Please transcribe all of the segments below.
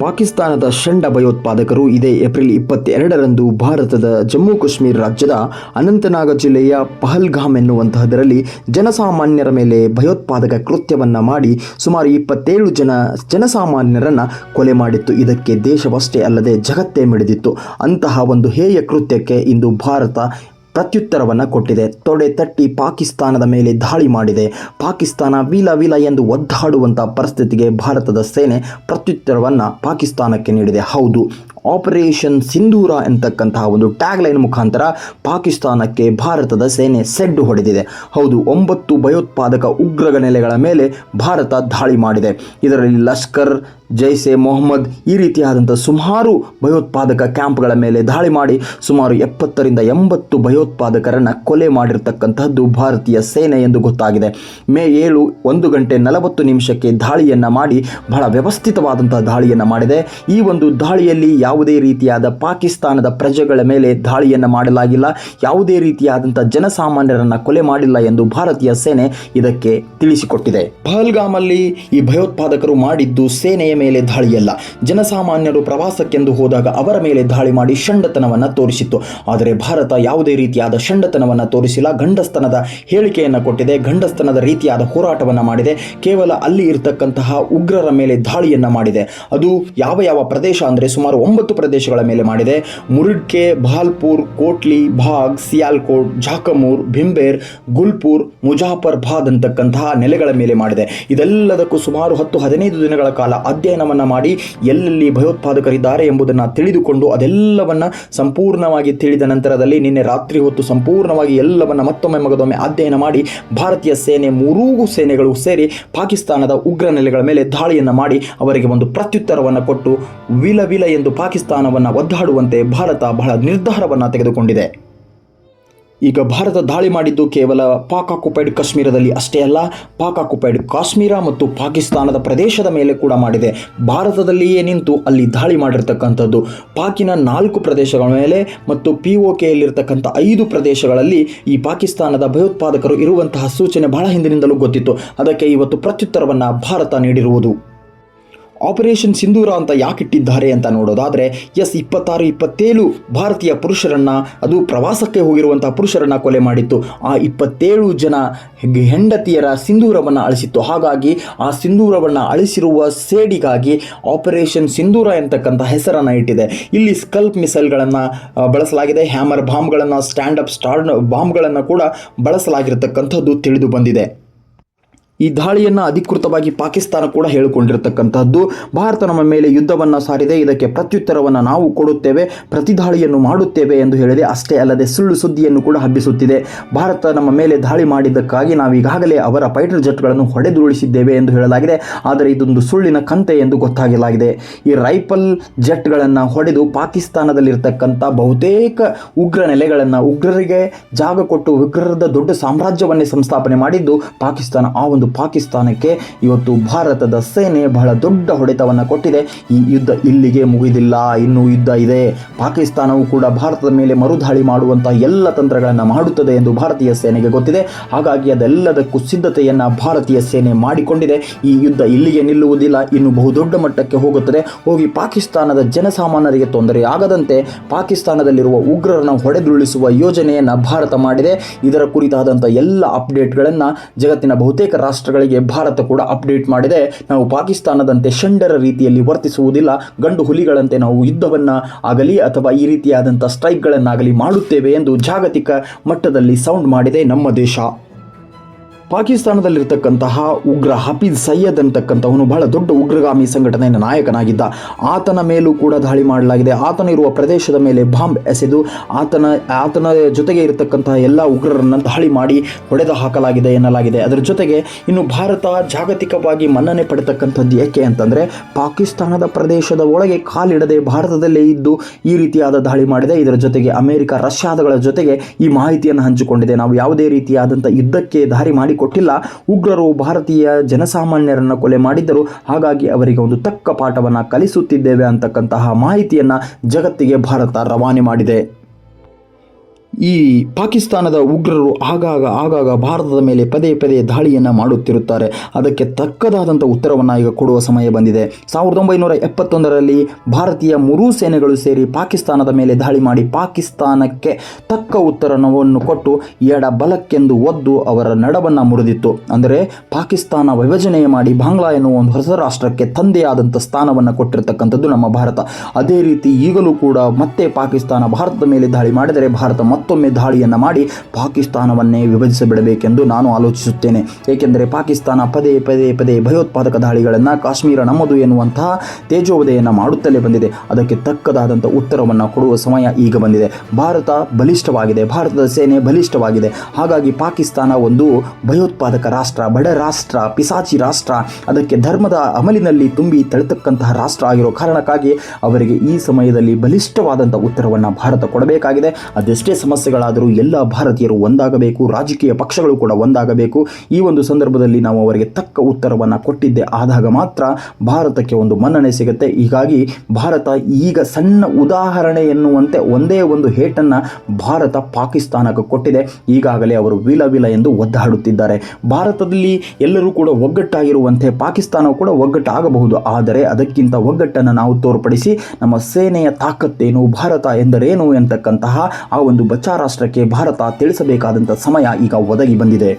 ಪಾಕಿಸ್ತಾನದ ಷಂಡ ಭಯೋತ್ಪಾದಕರು ಇದೇ ಏಪ್ರಿಲ್ ಇಪ್ಪತ್ತೆರಡರಂದು ಭಾರತದ ಜಮ್ಮು ಕಾಶ್ಮೀರ ರಾಜ್ಯದ ಅನಂತನಾಗ ಜಿಲ್ಲೆಯ ಪಹಲ್ಗಾಮ್ ಎನ್ನುವಂತಹದರಲ್ಲಿ ಜನಸಾಮಾನ್ಯರ ಮೇಲೆ ಭಯೋತ್ಪಾದಕ ಕೃತ್ಯವನ್ನು ಮಾಡಿ ಸುಮಾರು ಇಪ್ಪತ್ತೇಳು ಜನ ಜನಸಾಮಾನ್ಯರನ್ನು ಕೊಲೆ ಮಾಡಿತ್ತು. ಇದಕ್ಕೆ ದೇಶವಷ್ಟೇ ಅಲ್ಲದೆ ಜಗತ್ತೇ ಮಿಡಿದಿತ್ತು. ಅಂತಹ ಒಂದು ಹೇಯ ಕೃತ್ಯಕ್ಕೆ ಇಂದು ಭಾರತ ಪ್ರತ್ಯುತ್ತರವನ್ನು ಕೊಟ್ಟಿದೆ. ತೊಡೆ ತಟ್ಟಿ ಪಾಕಿಸ್ತಾನದ ಮೇಲೆ ದಾಳಿ ಮಾಡಿದೆ. ಪಾಕಿಸ್ತಾನ ವಿಲ ವಿಲ ಎಂದು ಒದ್ದಾಡುವಂಥ ಪರಿಸ್ಥಿತಿಗೆ ಭಾರತದ ಸೇನೆ ಪ್ರತ್ಯುತ್ತರವನ್ನು ಪಾಕಿಸ್ತಾನಕ್ಕೆ ನೀಡಿದೆ. ಹೌದು ಆಪರೇಷನ್ ಸಿಂಧೂರ ಎಂತಕ್ಕಂತಹ ಒಂದು ಟ್ಯಾಗ್ ಲೈನ್ ಮುಖಾಂತರ ಪಾಕಿಸ್ತಾನಕ್ಕೆ ಭಾರತದ ಸೇನೆ ಸೆಡ್ಡು ಹೊಡೆದಿದೆ. ಹೌದು, ಒಂಬತ್ತು ಭಯೋತ್ಪಾದಕ ಉಗ್ರ ನೆಲೆಗಳ ಮೇಲೆ ಭಾರತ ದಾಳಿ ಮಾಡಿದೆ. ಇದರಲ್ಲಿ ಲಷ್ಕರ್, ಜೈಸೆ ಮೊಹಮ್ಮದ್ ಈ ರೀತಿಯಾದಂಥ ಸುಮಾರು ಭಯೋತ್ಪಾದಕ ಕ್ಯಾಂಪ್ಗಳ ಮೇಲೆ ದಾಳಿ ಮಾಡಿ ಸುಮಾರು ಎಪ್ಪತ್ತರಿಂದ ಎಂಬತ್ತು ಭಯೋತ್ಪಾದಕರನ್ನು ಕೊಲೆ ಮಾಡಿರ್ತಕ್ಕಂತಹದ್ದು ಭಾರತೀಯ ಸೇನೆ ಎಂದು ಗೊತ್ತಾಗಿದೆ. ಮೇ ಏಳು, ಒಂದು ಗಂಟೆ ನಲವತ್ತು ನಿಮಿಷಕ್ಕೆ ದಾಳಿಯನ್ನು ಮಾಡಿ ಬಹಳ ವ್ಯವಸ್ಥಿತವಾದಂಥ ದಾಳಿಯನ್ನು ಮಾಡಿದೆ. ಈ ಒಂದು ದಾಳಿಯಲ್ಲಿ ಯಾವುದೇ ರೀತಿಯಾದ ಪಾಕಿಸ್ತಾನದ ಪ್ರಜೆಗಳ ಮೇಲೆ ದಾಳಿಯನ್ನು ಮಾಡಲಾಗಿಲ್ಲ, ಯಾವುದೇ ರೀತಿಯಾದಂಥ ಜನಸಾಮಾನ್ಯರನ್ನು ಕೊಲೆ ಮಾಡಿಲ್ಲ ಎಂದು ಭಾರತೀಯ ಸೇನೆ ಇದಕ್ಕೆ ತಿಳಿಸಿಕೊಟ್ಟಿದೆ. ಪಹಲ್ಗಾಮಲ್ಲಿ ಈ ಭಯೋತ್ಪಾದಕರು ಮಾಡಿದ್ದು ಸೇನೆಯ ಮೇಲೆ ದಾಳಿಯಲ್ಲ. ಜನಸಾಮಾನ್ಯರು ಪ್ರವಾಸಕ್ಕೆಂದು ಹೋದಾಗ ಅವರ ಮೇಲೆ ದಾಳಿ ಮಾಡಿ ಷಂಡತನವನ್ನು ತೋರಿಸಿತ್ತು. ಆದರೆ ಭಾರತ ಯಾವುದೇ ರೀತಿಯಾದ ಷಂಡತನವನ್ನು ತೋರಿಸಿಲ್ಲ, ಗಂಡಸ್ತನದ ಹೇಳಿಕೆಯನ್ನು ಕೊಟ್ಟಿದೆ, ಗಂಡಸ್ತನದ ರೀತಿಯಾದ ಹೋರಾಟವನ್ನು ಮಾಡಿದೆ, ಕೇವಲ ಅಲ್ಲಿ ಇರತಕ್ಕಂತಹ ಉಗ್ರರ ಮೇಲೆ ದಾಳಿಯನ್ನು ಮಾಡಿದೆ. ಅದು ಯಾವ ಯಾವ ಪ್ರದೇಶ ಅಂದರೆ ಸುಮಾರು ಒಂಬತ್ತು ಪ್ರದೇಶಗಳ ಮೇಲೆ ಮಾಡಿದೆ. ಮುರುಡ್ಕೆ, ಭಾಲ್ಪುರ್, ಕೋಟ್ಲಿ, ಭಾಗ್, ಸಿಯಾಲ್ಕೋಟ್, ಝಾಕಮೂರ್, ಭಿಂಬೇರ್, ಗುಲ್ಪುರ್, ಮುಜಾಫರ್ಬಾದ್ ಅಂತಕ್ಕಂತಹ ನೆಲೆಗಳ ಮೇಲೆ ಮಾಡಿದೆ. ಇದೆಲ್ಲದಕ್ಕೂ ಸುಮಾರು ಹತ್ತು, ಹದಿನೈದು ದಿನಗಳ ಕಾಲ ಅಧ್ಯಯನವನ್ನು ಮಾಡಿ ಎಲ್ಲೆಲ್ಲಿ ಭಯೋತ್ಪಾದಕರಿದ್ದಾರೆ ಎಂಬುದನ್ನು ತಿಳಿದುಕೊಂಡು ಅದೆಲ್ಲವನ್ನು ಸಂಪೂರ್ಣವಾಗಿ ತಿಳಿದ ನಂತರದಲ್ಲಿ ನಿನ್ನೆ ರಾತ್ರಿ ಹೊತ್ತು ಸಂಪೂರ್ಣವಾಗಿ ಎಲ್ಲವನ್ನು ಮತ್ತೊಮ್ಮೆ ಮಗದೊಮ್ಮೆ ಅಧ್ಯಯನ ಮಾಡಿ ಭಾರತೀಯ ಸೇನೆ ಮೂರೂ ಸೇನೆಗಳು ಸೇರಿ ಪಾಕಿಸ್ತಾನದ ಉಗ್ರ ನೆಲೆಗಳ ಮೇಲೆ ದಾಳಿಯನ್ನು ಮಾಡಿ ಅವರಿಗೆ ಒಂದು ಪ್ರತ್ಯುತ್ತರವನ್ನು ಕೊಟ್ಟು ವಿಲ ವಿಲ ಎಂದು ಪಾಕಿಸ್ತಾನವನ್ನು ಒದ್ದಾಡುವಂತೆ ಭಾರತ ಬಹಳ ನಿರ್ಧಾರವನ್ನು ತೆಗೆದುಕೊಂಡಿದೆ. ಈಗ ಭಾರತ ದಾಳಿ ಮಾಡಿದ್ದು ಕೇವಲ ಪಾಕ್ ಆಕ್ಯುಪೈಡ್ ಕಾಶ್ಮೀರದಲ್ಲಿ ಅಷ್ಟೇ ಅಲ್ಲ, ಪಾಕ್ ಆಕ್ಯುಪೈಡ್ ಕಾಶ್ಮೀರ ಮತ್ತು ಪಾಕಿಸ್ತಾನದ ಪ್ರದೇಶದ ಮೇಲೆ ಕೂಡ ಮಾಡಿದೆ. ಭಾರತದಲ್ಲಿಯೇ ನಿಂತು ಅಲ್ಲಿ ದಾಳಿ ಮಾಡಿರ್ತಕ್ಕಂಥದ್ದು ಪಾಕಿನ ನಾಲ್ಕು ಪ್ರದೇಶಗಳ ಮೇಲೆ ಮತ್ತು ಪಿ ಒ ಕೆಯಲ್ಲಿರ್ತಕ್ಕಂಥ ಐದು ಪ್ರದೇಶಗಳಲ್ಲಿ ಈ ಪಾಕಿಸ್ತಾನದ ಭಯೋತ್ಪಾದಕರು ಇರುವಂತಹ ಸೂಚನೆ ಬಹಳ ಹಿಂದಿನಿಂದಲೂ ಗೊತ್ತಿತ್ತು. ಅದಕ್ಕೆ ಇವತ್ತು ಪ್ರತ್ಯುತ್ತರವನ್ನು ಭಾರತ ನೀಡಿರುವುದು. ಆಪರೇಷನ್ ಸಿಂಧೂರ ಅಂತ ಯಾಕೆ ಇಟ್ಟಿದ್ದಾರೆ ಅಂತ ನೋಡೋದಾದರೆ, ಎಸ್, ಇಪ್ಪತ್ತಾರು, ಇಪ್ಪತ್ತೇಳು ಭಾರತೀಯ ಪುರುಷರನ್ನು, ಅದು ಪ್ರವಾಸಕ್ಕೆ ಹೋಗಿರುವಂಥ ಪುರುಷರನ್ನು ಕೊಲೆ ಮಾಡಿತ್ತು. ಆ ಇಪ್ಪತ್ತೇಳು ಜನ ಹೆಂಡತಿಯರ ಸಿಂಧೂರವನ್ನು ಅಳಿಸಿತ್ತು. ಹಾಗಾಗಿ ಆ ಸಿಂಧೂರವನ್ನು ಅಳಿಸಿರುವ ಸೇಡಿಗಾಗಿ ಆಪರೇಷನ್ ಸಿಂಧೂರ ಎಂತಕ್ಕಂಥ ಹೆಸರನ್ನು ಇಟ್ಟಿದೆ. ಇಲ್ಲಿ ಸ್ಕಲ್ಪ್ ಮಿಸೈಲ್ಗಳನ್ನು ಬಳಸಲಾಗಿದೆ. ಹ್ಯಾಮರ್ ಬಾಂಬ್ಗಳನ್ನು, ಸ್ಟ್ಯಾಂಡ್ ಅಪ್ ಸ್ಟಾರ್ಡ್ ಬಾಂಬ್ಗಳನ್ನು ಕೂಡ ಬಳಸಲಾಗಿರತಕ್ಕಂಥದ್ದು ತಿಳಿದು ಬಂದಿದೆ. ಈ ದಾಳಿಯನ್ನು ಅಧಿಕೃತವಾಗಿ ಪಾಕಿಸ್ತಾನ ಕೂಡ ಹೇಳಿಕೊಂಡಿರತಕ್ಕಂತಹದ್ದು. ಭಾರತ ನಮ್ಮ ಮೇಲೆ ಯುದ್ಧವನ್ನು ಸಾರಿದೆ, ಇದಕ್ಕೆ ಪ್ರತ್ಯುತ್ತರವನ್ನು ನಾವು ಕೊಡುತ್ತೇವೆ ಪ್ರತಿದಾಳಿಯನ್ನು ಮಾಡುತ್ತೇವೆ ಎಂದು ಹೇಳಿದೆ. ಅಷ್ಟೇ ಅಲ್ಲದೆ ಸುಳ್ಳು ಸುದ್ದಿಯನ್ನು ಕೂಡ ಹಬ್ಬಿಸುತ್ತಿದೆ. ಭಾರತ ನಮ್ಮ ಮೇಲೆ ದಾಳಿ ಮಾಡಿದ್ದಕ್ಕಾಗಿ ನಾವು ಈಗಾಗಲೇ ಅವರ ಫೈಟರ್ ಜೆಟ್ಗಳನ್ನು ಹೊಡೆದುರುಳಿಸಿದ್ದೇವೆ ಎಂದು ಹೇಳಲಾಗಿದೆ. ಆದರೆ ಇದೊಂದು ಸುಳ್ಳಿನ ಕಂತೆ ಎಂದು ಗೊತ್ತಾಗಲಾಗಿದೆ. ಈ ರೈಫಲ್ ಜೆಟ್ಗಳನ್ನು ಹೊಡೆದು ಪಾಕಿಸ್ತಾನದಲ್ಲಿರ್ತಕ್ಕಂಥ ಬಹುತೇಕ ಉಗ್ರ ನೆಲೆಗಳನ್ನು, ಉಗ್ರರಿಗೆ ಜಾಗ ಕೊಟ್ಟು ಉಗ್ರರದ ದೊಡ್ಡ ಸಾಮ್ರಾಜ್ಯವನ್ನೇ ಸಂಸ್ಥಾಪನೆ ಮಾಡಿದ್ದು ಪಾಕಿಸ್ತಾನ ಆ ಒಂದು ಪಾಕಿಸ್ತಾನಕ್ಕೆ ಇವತ್ತು ಭಾರತದ ಸೇನೆ ಬಹಳ ದೊಡ್ಡ ಹೊಡೆತವನ್ನು ಕೊಟ್ಟಿದೆ. ಈ ಯುದ್ಧ ಇಲ್ಲಿಗೆ ಮುಗಿದಿಲ್ಲ, ಇನ್ನೂ ಯುದ್ಧ ಇದೆ. ಪಾಕಿಸ್ತಾನವು ಕೂಡ ಭಾರತದ ಮೇಲೆ ಮರುದಾಳಿ ಮಾಡುವಂತಹ ಎಲ್ಲ ತಂತ್ರಗಳನ್ನು ಮಾಡುತ್ತದೆ ಎಂದು ಭಾರತೀಯ ಸೇನೆಗೆ ಗೊತ್ತಿದೆ. ಹಾಗಾಗಿ ಅದೆಲ್ಲದಕ್ಕೂ ಸಿದ್ಧತೆಯನ್ನು ಭಾರತೀಯ ಸೇನೆ ಮಾಡಿಕೊಂಡಿದೆ. ಈ ಯುದ್ಧ ಇಲ್ಲಿಗೆ ನಿಲ್ಲುವುದಿಲ್ಲ, ಇನ್ನು ಬಹುದೊಡ್ಡ ಮಟ್ಟಕ್ಕೆ ಹೋಗುತ್ತದೆ. ಹೋಗಿ ಪಾಕಿಸ್ತಾನದ ಜನಸಾಮಾನ್ಯರಿಗೆ ತೊಂದರೆ ಆಗದಂತೆ ಪಾಕಿಸ್ತಾನದಲ್ಲಿರುವ ಉಗ್ರರನ್ನು ಹೊಡೆದುರುಳಿಸುವ ಯೋಜನೆಯನ್ನು ಭಾರತ ಮಾಡಿದೆ. ಇದರ ಕುರಿತಾದಂಥ ಎಲ್ಲ ಅಪ್ಡೇಟ್ಗಳನ್ನು ಜಗತ್ತಿನ ಬಹುತೇಕ ರಾಷ್ಟ್ರಗಳಿಗೆ ಭಾರತ ಕೂಡ ಅಪ್ಡೇಟ್ ಮಾಡಿದೆ. ನಾವು ಪಾಕಿಸ್ತಾನದಂತೆ ಷಂಡರ ರೀತಿಯಲ್ಲಿ ವರ್ತಿಸುವುದಿಲ್ಲ. ಗಂಡು ಹುಲಿಗಳಂತೆ ನಾವು ಯುದ್ಧವನ್ನು ಆಗಲಿ ಅಥವಾ ಈ ರೀತಿಯಾದಂಥ ಸ್ಟ್ರೈಕ್ಗಳನ್ನಾಗಲಿ ಮಾಡುತ್ತೇವೆ ಎಂದು ಜಾಗತಿಕ ಮಟ್ಟದಲ್ಲಿ ಸೌಂಡ್ ಮಾಡಿದೆ ನಮ್ಮ ದೇಶ. ಪಾಕಿಸ್ತಾನದಲ್ಲಿರ್ತಕ್ಕಂತಹ ಉಗ್ರ ಹಫೀಜ್ ಸಯ್ಯದ್ ಅಂತಕ್ಕಂಥವನು ಬಹಳ ದೊಡ್ಡ ಉಗ್ರಗಾಮಿ ಸಂಘಟನೆಯ ನಾಯಕನಾಗಿದ್ದ. ಆತನ ಮೇಲೂ ಕೂಡ ದಾಳಿ ಮಾಡಲಾಗಿದೆ. ಆತನ ಇರುವ ಪ್ರದೇಶದ ಮೇಲೆ ಬಾಂಬ್ ಎಸೆದು ಆತನ ಆತನ ಜೊತೆಗೆ ಇರತಕ್ಕಂತಹ ಎಲ್ಲ ಉಗ್ರರನ್ನು ದಾಳಿ ಮಾಡಿ ಹೊಡೆದು ಹಾಕಲಾಗಿದೆ ಎನ್ನಲಾಗಿದೆ. ಅದರ ಜೊತೆಗೆ ಇನ್ನು ಭಾರತ ಜಾಗತಿಕವಾಗಿ ಮನ್ನಣೆ ಪಡೆತಕ್ಕಂಥದ್ದು ಏಕೆ ಅಂತಂದರೆ, ಪಾಕಿಸ್ತಾನದ ಪ್ರದೇಶದ ಒಳಗೆ ಕಾಲಿಡದೆ ಭಾರತದಲ್ಲೇ ಇದ್ದು ಈ ರೀತಿಯಾದ ದಾಳಿ ಮಾಡಿದೆ. ಇದರ ಜೊತೆಗೆ ಅಮೆರಿಕ, ರಷ್ಯಾದಗಳ ಜೊತೆಗೆ ಈ ಮಾಹಿತಿಯನ್ನು ಹಂಚಿಕೊಂಡಿದೆ. ನಾವು ಯಾವುದೇ ರೀತಿಯಾದಂಥ ಯುದ್ಧಕ್ಕೆ ದಾರಿ ಮಾಡಿಕೊಟ್ಟಿಲ್ಲ ಉಗ್ರರು ಭಾರತೀಯ ಜನಸಾಮಾನ್ಯರನ್ನು ಕೊಲೆ ಮಾಡಿದ್ದರು. ಹಾಗಾಗಿ ಅವರಿಗೆ ಒಂದು ತಕ್ಕ ಪಾಠವನ್ನು ಕಲಿಸುತ್ತಿದ್ದೇವೆ ಅಂತಕ್ಕಂತಹ ಮಾಹಿತಿಯನ್ನು ಜಗತ್ತಿಗೆ ಭಾರತ ರವಾನೆ ಮಾಡಿದೆ. ಈ ಪಾಕಿಸ್ತಾನದ ಉಗ್ರರು ಆಗಾಗ ಆಗಾಗ ಭಾರತದ ಮೇಲೆ ಪದೇ ಪದೇ ದಾಳಿಯನ್ನು ಮಾಡುತ್ತಿರುತ್ತಾರೆ. ಅದಕ್ಕೆ ತಕ್ಕದಾದಂಥ ಉತ್ತರವನ್ನು ಈಗ ಕೊಡುವ ಸಮಯ ಬಂದಿದೆ. ಸಾವಿರದ ಒಂಬೈನೂರ ಎಪ್ಪತ್ತೊಂದರಲ್ಲಿ ಭಾರತೀಯ ಮೂರೂ ಸೇನೆಗಳು ಸೇರಿ ಪಾಕಿಸ್ತಾನದ ಮೇಲೆ ದಾಳಿ ಮಾಡಿ ಪಾಕಿಸ್ತಾನಕ್ಕೆ ತಕ್ಕ ಉತ್ತರವನ್ನು ಕೊಟ್ಟು ಎಡ ಬಲಕ್ಕೆಂದು ಒದ್ದು ಅವರ ನಡವನ್ನು ಮುರಿದಿತ್ತು. ಅಂದರೆ ಪಾಕಿಸ್ತಾನ ವಿಭಜನೆ ಮಾಡಿ ಬಾಂಗ್ಲಾ ಎನ್ನುವ ಒಂದು ಹೊಸ ರಾಷ್ಟ್ರಕ್ಕೆ ತಂದೆಯಾದಂಥ ಸ್ಥಾನವನ್ನು ಕೊಟ್ಟಿರತಕ್ಕಂಥದ್ದು ನಮ್ಮ ಭಾರತ. ಅದೇ ರೀತಿ ಈಗಲೂ ಕೂಡ ಮತ್ತೆ ಪಾಕಿಸ್ತಾನ ಭಾರತದ ಮೇಲೆ ದಾಳಿ ಮಾಡಿದರೆ ಭಾರತ ಮತ್ತೊಮ್ಮೆ ದಾಳಿಯನ್ನು ಮಾಡಿ ಪಾಕಿಸ್ತಾನವನ್ನೇ ವಿಭಜಿಸಿಬಿಡಬೇಕೆಂದು ನಾನು ಆಲೋಚಿಸುತ್ತೇನೆ. ಏಕೆಂದರೆ ಪಾಕಿಸ್ತಾನ ಪದೇ ಪದೇ ಪದೇ ಭಯೋತ್ಪಾದಕ ದಾಳಿಗಳನ್ನು ಕಾಶ್ಮೀರ ನಮ್ಮದು ಎನ್ನುವಂತಹ ತೇಜೋವಧೆಯನ್ನು ಮಾಡುತ್ತಲೇ ಬಂದಿದೆ. ಅದಕ್ಕೆ ತಕ್ಕದಾದಂಥ ಉತ್ತರವನ್ನು ಕೊಡುವ ಸಮಯ ಈಗ ಬಂದಿದೆ. ಭಾರತ ಬಲಿಷ್ಠವಾಗಿದೆ. ಭಾರತದ ಸೇನೆ ಬಲಿಷ್ಠವಾಗಿದೆ. ಹಾಗಾಗಿ ಪಾಕಿಸ್ತಾನ ಒಂದು ಭಯೋತ್ಪಾದಕ ರಾಷ್ಟ್ರ, ಬಡ ರಾಷ್ಟ್ರ, ಪಿಸಾಚಿ ರಾಷ್ಟ್ರ, ಅದಕ್ಕೆ ಧರ್ಮದ ಅಮಲಿನಲ್ಲಿ ತುಂಬಿ ತಳೆತಕ್ಕಂತಹ ರಾಷ್ಟ್ರ ಆಗಿರೋ ಕಾರಣಕ್ಕಾಗಿ ಅವರಿಗೆ ಈ ಸಮಯದಲ್ಲಿ ಬಲಿಷ್ಠವಾದಂಥ ಉತ್ತರವನ್ನು ಭಾರತ ಕೊಡಬೇಕಾಗಿದೆ. ಅದೆಷ್ಟೇ ಸಮಸ್ಯೆಗಳಾದರೂ ಎಲ್ಲ ಭಾರತೀಯರು ಒಂದಾಗಬೇಕು, ರಾಜಕೀಯ ಪಕ್ಷಗಳು ಕೂಡ ಒಂದಾಗಬೇಕು. ಈ ಒಂದು ಸಂದರ್ಭದಲ್ಲಿ ನಾವು ಅವರಿಗೆ ತಕ್ಕ ಉತ್ತರವನ್ನು ಕೊಟ್ಟಿದ್ದೆ ಆದಾಗ ಮಾತ್ರ ಭಾರತಕ್ಕೆ ಒಂದು ಮನ್ನಣೆ ಸಿಗುತ್ತೆ. ಹೀಗಾಗಿ ಭಾರತ ಈಗ ಸಣ್ಣ ಉದಾಹರಣೆ ಎನ್ನುವಂತೆ ಒಂದೇ ಒಂದು ಹೇಟನ್ನು ಭಾರತ ಪಾಕಿಸ್ತಾನಕ್ಕೆ ಕೊಟ್ಟಿದೆ. ಈಗಾಗಲೇ ಅವರು ವಿಲ ವಿಲ ಎಂದು ಒದ್ದಾಡುತ್ತಿದ್ದಾರೆ. ಭಾರತದಲ್ಲಿ ಎಲ್ಲರೂ ಕೂಡ ಒಗ್ಗಟ್ಟಾಗಿರುವಂತೆ, ಪಾಕಿಸ್ತಾನವು ಕೂಡ ಒಗ್ಗಟ್ಟಾಗಬಹುದು. ಆದರೆ ಅದಕ್ಕಿಂತ ಒಗ್ಗಟ್ಟನ್ನು ನಾವು ತೋರ್ಪಡಿಸಿ ನಮ್ಮ ಸೇನೆಯ ತಾಕತ್ತೇನು, ಭಾರತ ಎಂದರೇನು ಎಂತಕ್ಕಂತಹ ಆ ಒಂದು ಬಚ್ಚಾ ರಾಷ್ಟ್ರಕ್ಕೆ ಭಾರತ ತಿಳಿಸಬೇಕಾದಂಥ ಸಮಯ ಈಗ ಒದಗಿ ಬಂದಿದೆ.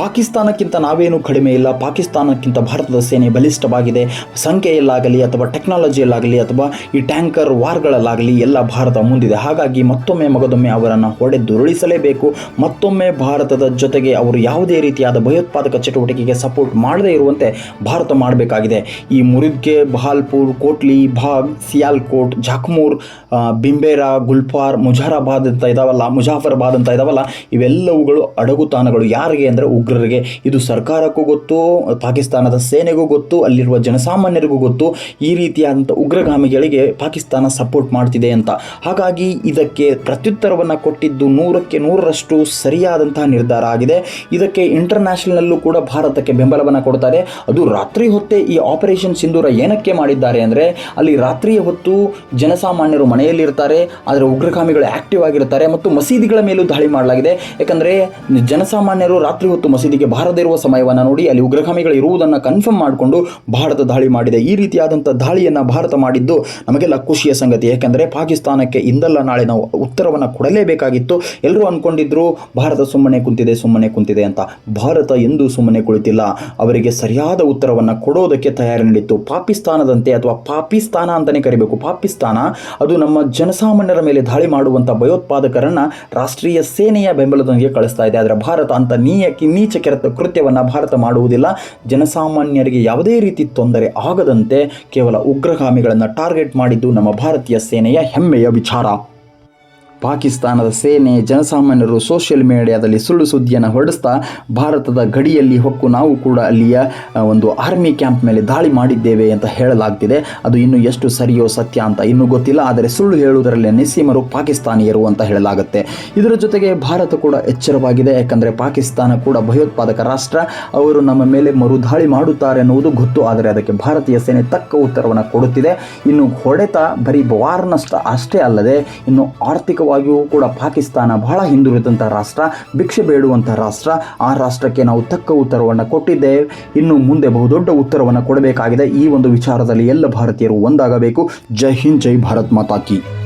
ಪಾಕಿಸ್ತಾನಕ್ಕಿಂತ ನಾವೇನು ಕಡಿಮೆ ಇಲ್ಲ, ಪಾಕಿಸ್ತಾನಕ್ಕಿಂತ ಭಾರತದ ಸೇನೆ ಬಲಿಷ್ಠವಾಗಿದೆ, ಸಂಖ್ಯೆಯಲ್ಲಾಗಲಿ ಅಥವಾ ಟೆಕ್ನಾಲಜಿಯಲ್ಲಾಗಲಿ ಅಥವಾ ಈ ಟ್ಯಾಂಕರ್ ವಾರ್ಗಳಲ್ಲಾಗಲಿ ಎಲ್ಲ ಭಾರತ ಮುಂದಿದೆ. ಹಾಗಾಗಿ ಮತ್ತೊಮ್ಮೆ ಮಗದೊಮ್ಮೆ ಅವರನ್ನು ಹೊಡೆದುರುಳಿಸಲೇಬೇಕು. ಮತ್ತೊಮ್ಮೆ ಭಾರತದ ಜೊತೆಗೆ ಅವರು ಯಾವುದೇ ರೀತಿಯಾದ ಭಯೋತ್ಪಾದಕ ಚಟುವಟಿಕೆಗೆ ಸಪೋರ್ಟ್ ಮಾಡದೇ ಇರುವಂತೆ ಭಾರತ ಮಾಡಬೇಕಾಗಿದೆ. ಈ ಮುರಿದ್ಗೆ ಬಹಾಲ್ಪುರ್, ಕೋಟ್ಲಿ, ಭಾಗ್, ಸಿಯಾಲ್ಕೋಟ್ ಜಾಕ್ಮೂರ್ ಬಿಂಬೇರಾ, ಗುಲ್ಫಾರ್, ಮುಜಾರಾಬಾದ್ ಅಂತ ಇದಾವಲ್ಲ, ಮುಜಾಫರ್ಬಾದ್ ಅಂತ ಇದಾವಲ್ಲ, ಇವೆಲ್ಲವುಗಳು ಅಡಗುತಾಣಗಳು. ಯಾರಿಗೆ ಅಂದರೆ ಉಗ್ರರಿಗೆ. ಇದು ಸರ್ಕಾರಕ್ಕೂ ಗೊತ್ತು, ಪಾಕಿಸ್ತಾನದ ಸೇನೆಗೂ ಗೊತ್ತು, ಅಲ್ಲಿರುವ ಜನಸಾಮಾನ್ಯರಿಗೂ ಗೊತ್ತು. ಈ ರೀತಿಯಾದಂಥ ಉಗ್ರಗಾಮಿಗಳಿಗೆ ಪಾಕಿಸ್ತಾನ ಸಪೋರ್ಟ್ ಮಾಡ್ತಿದೆ ಅಂತ. ಹಾಗಾಗಿ ಇದಕ್ಕೆ ಪ್ರತ್ಯುತ್ತರವನ್ನು ಕೊಟ್ಟಿದ್ದು ನೂರಕ್ಕೆ ನೂರರಷ್ಟು ಸರಿಯಾದಂತಹ ನಿರ್ಧಾರ ಆಗಿದೆ. ಇದಕ್ಕೆ ಇಂಟರ್ನ್ಯಾಷನಲ್ಲೂ ಕೂಡ ಭಾರತಕ್ಕೆ ಬೆಂಬಲವನ್ನು ಕೊಡ್ತಾರೆ. ಅದು ರಾತ್ರಿ ಹೊತ್ತೇ ಈ ಆಪರೇಷನ್ ಸಿಂಧೂರ ಏನಕ್ಕೆ ಮಾಡಿದ್ದಾರೆ ಅಂದರೆ, ಅಲ್ಲಿ ರಾತ್ರಿಯ ಹೊತ್ತು ಜನಸಾಮಾನ್ಯರು ಮನೆಯಲ್ಲಿರ್ತಾರೆ, ಆದರೆ ಉಗ್ರಗಾಮಿಗಳು ಆಕ್ಟಿವ್ ಆಗಿರ್ತಾರೆ ಮತ್ತು ಮಸೀದಿಗಳ ಮೇಲೂ ದಾಳಿ ಮಾಡಲಾಗಿದೆ. ಯಾಕಂದರೆ, ಜನಸಾಮಾನ್ಯರು ರಾತ್ರಿ ಹೊತ್ತು ಮಸೀದಿಗೆ ಬಾರದೇ ಇರುವ ಸಮಯವನ್ನು ನೋಡಿ ಅಲ್ಲಿ ಉಗ್ರಗಾಮಿಗಳು ಇರುವುದನ್ನು ಕನ್ಫರ್ಮ್ ಮಾಡಿಕೊಂಡು ಭಾರತ ದಾಳಿ ಮಾಡಿದೆ. ಈ ರೀತಿಯಾದಂಥ ದಾಳಿಯನ್ನು ಭಾರತ ಮಾಡಿದ್ದು ನಮಗೆಲ್ಲ ಖುಷಿಯ ಸಂಗತಿ. ಯಾಕೆಂದರೆ ಪಾಕಿಸ್ತಾನಕ್ಕೆ ಇಂದಲ್ಲ ನಾಳೆ ನಾವು ಉತ್ತರವನ್ನು ಕೊಡಲೇಬೇಕಾಗಿತ್ತು. ಎಲ್ಲರೂ ಅಂದ್ಕೊಂಡಿದ್ರು ಭಾರತ ಸುಮ್ಮನೆ ಕುಂತಿದೆ ಸುಮ್ಮನೆ ಕುಂತಿದೆ ಅಂತ. ಭಾರತ ಎಂದೂ ಸುಮ್ಮನೆ ಕುಳಿತಿಲ್ಲ. ಅವರಿಗೆ ಸರಿಯಾದ ಉತ್ತರವನ್ನು ಕೊಡೋದಕ್ಕೆ ತಯಾರಿ ನೀಡಿತ್ತು ಪಾಕಿಸ್ತಾನದಂತೆ ಅಥವಾ ಪಾಕಿಸ್ತಾನ ಅಂತಲೇ ಕರಿಬೇಕು. ಪಾಕಿಸ್ತಾನ ಅದು ನಮ್ಮ ಜನಸಾಮಾನ್ಯರ ಮೇಲೆ ದಾಳಿ ಮಾಡುವಂಥ ಭಯೋತ್ಪಾದಕರನ್ನು ರಾಷ್ಟ್ರೀಯ ಸೇನೆಯ ಬೆಂಬಲದೊಂದಿಗೆ ಕಳಿಸ್ತಾ ಇದೆ. ಆದರೆ ಭಾರತ ಅಂತ ನೀ ನೀಚ ಕೆರೆತ ಕೃತ್ಯವನ್ನು ಭಾರತ ಮಾಡುವುದಿಲ್ಲ. ಜನಸಾಮಾನ್ಯರಿಗೆ ಯಾವುದೇ ರೀತಿ ತೊಂದರೆ ಆಗದಂತೆ ಕೇವಲ ಉಗ್ರಗಾಮಿಗಳನ್ನು ಟಾರ್ಗೆಟ್ ಮಾಡಿದ್ದು ನಮ್ಮ ಭಾರತೀಯ ಸೇನೆಯ ಹೆಮ್ಮೆಯ ವಿಚಾರ. ಪಾಕಿಸ್ತಾನದ ಸೇನೆ ಜನಸಾಮಾನ್ಯರು ಸೋಷಿಯಲ್ ಮೀಡಿಯಾದಲ್ಲಿ ಸುಳ್ಳು ಸುದ್ದಿಯನ್ನು ಹೊರಡಿಸ್ತಾ ಭಾರತದ ಗಡಿಯಲ್ಲಿ ಹೊಕ್ಕು ನಾವು ಕೂಡ ಅಲ್ಲಿಯ ಒಂದು ಆರ್ಮಿ ಕ್ಯಾಂಪ್ ಮೇಲೆ ದಾಳಿ ಮಾಡಿದ್ದೇವೆ ಅಂತ ಹೇಳಲಾಗ್ತಿದೆ. ಅದು ಇನ್ನು ಎಷ್ಟು ಸರಿಯೋ ಸತ್ಯ ಅಂತ ಇನ್ನೂ ಗೊತ್ತಿಲ್ಲ. ಆದರೆ ಸುಳ್ಳು ಹೇಳುವುದರಲ್ಲಿ ನೆಸೀಮರು ಪಾಕಿಸ್ತಾನಿಯರು ಅಂತ ಹೇಳಲಾಗುತ್ತೆ. ಇದರ ಜೊತೆಗೆ ಭಾರತ ಕೂಡ ಎಚ್ಚರವಾಗಿದೆ. ಯಾಕಂದರೆ ಪಾಕಿಸ್ತಾನ ಕೂಡ ಭಯೋತ್ಪಾದಕ ರಾಷ್ಟ್ರ. ಅವರು ನಮ್ಮ ಮೇಲೆ ಮರುದಾಳಿ ಮಾಡುತ್ತಾರೆ ಎನ್ನುವುದು ಗೊತ್ತು. ಆದರೆ ಅದಕ್ಕೆ ಭಾರತೀಯ ಸೇನೆ ತಕ್ಕ ಉತ್ತರವನ್ನು ಕೊಡುತ್ತಿದೆ. ಇನ್ನು ಹೊಡೆತ ಬರೀ ವಾರ್ನಷ್ಟ ಅಷ್ಟೇ ಅಲ್ಲದೆ, ಇನ್ನು ಆರ್ಥಿಕವಾಗಿಯೂ ಕೂಡ ಪಾಕಿಸ್ತಾನ ಬಹಳ ಹಿಂದುಳಿದಂಥ ರಾಷ್ಟ್ರ, ಭಿಕ್ಷೆ ಬೇಡುವಂಥ ರಾಷ್ಟ್ರ. ಆ ರಾಷ್ಟ್ರಕ್ಕೆ ನಾವು ತಕ್ಕ ಉತ್ತರವನ್ನು ಕೊಟ್ಟಿದ್ದೇವೆ. ಇನ್ನು ಮುಂದೆ ಬಹುದೊಡ್ಡ ಉತ್ತರವನ್ನು ಕೊಡಬೇಕಾಗಿದೆ. ಈ ಒಂದು ವಿಚಾರದಲ್ಲಿ ಎಲ್ಲ ಭಾರತೀಯರು ಒಂದಾಗಬೇಕು. ಜೈ ಹಿಂದ್, ಜೈ ಭಾರತ್ ಮಾತಾ ಕಿ.